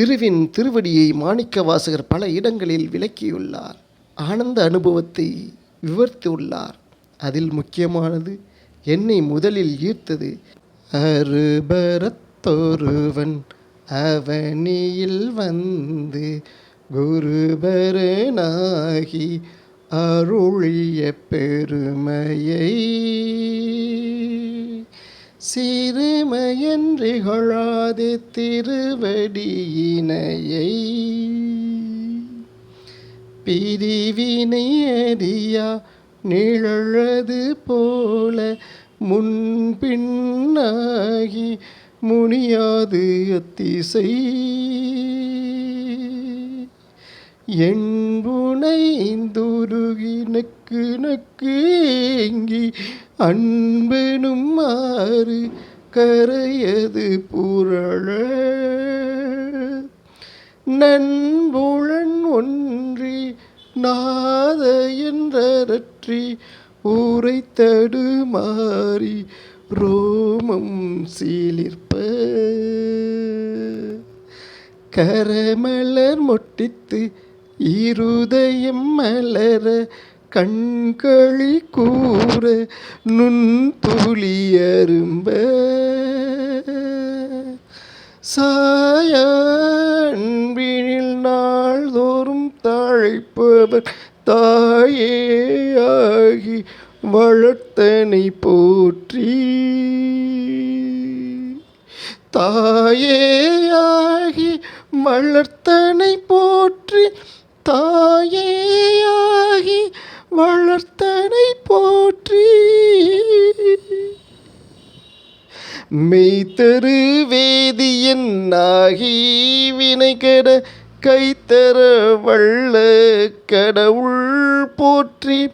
திருவின் திருவடியை மாணிக்க வாசகர் பல இடங்களில் விளக்கியுள்ளார். ஆனந்த அனுபவத்தை விவரித்துள்ளார். அதில் முக்கியமானது என்னை முதலில் ஈர்த்தது. அருபரத்தொருவன் அவனியில் வந்து குருபரனாகி அருளிய பெருமையை சிறுமையன்றிகழாது திருவடியினையை. பிரிவினை அறியா நிழழது போல முன்பின்னாகி முனியாது அத்திசை. என்புனை என்புனைந்துருகி நக்கு நக்கு ஏங்கி அன்பெனும் மாறு கரையது புரள. நண்புழன் ஒன்றி நாத என்றரற்றி ஊரை தடுமாறி ரோமம் சீலிர்ப்ப கரமலர் மொட்டித்து இருதயம் மலர கண்களி கூற நுண்துளி அரும்ப. சாயன்பினில் நாள்தோறும் தாழைப்பவர் தாயே ஆகி வளர்த்தனை போற்றி. தாயே ஆகி வளர்த்தனை போற்றி. தாயேயாகி வளர்த்தனை போற்றி. மெய்த்தரு வேதியன் ஆகி வினை வினைகட கைத்தர வள்ள கடவுள் போற்றி.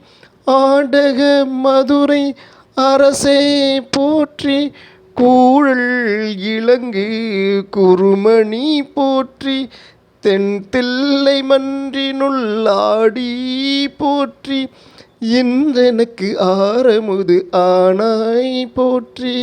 ஆடக மதுரை அரசே போற்றி. கூழல் இலங்கு குருமணி போற்றி. தென் தில்லை மன்றினுள்ளாடி போற்றி இன்றெனக்கு ஆரமுது ஆனாய் போற்றி.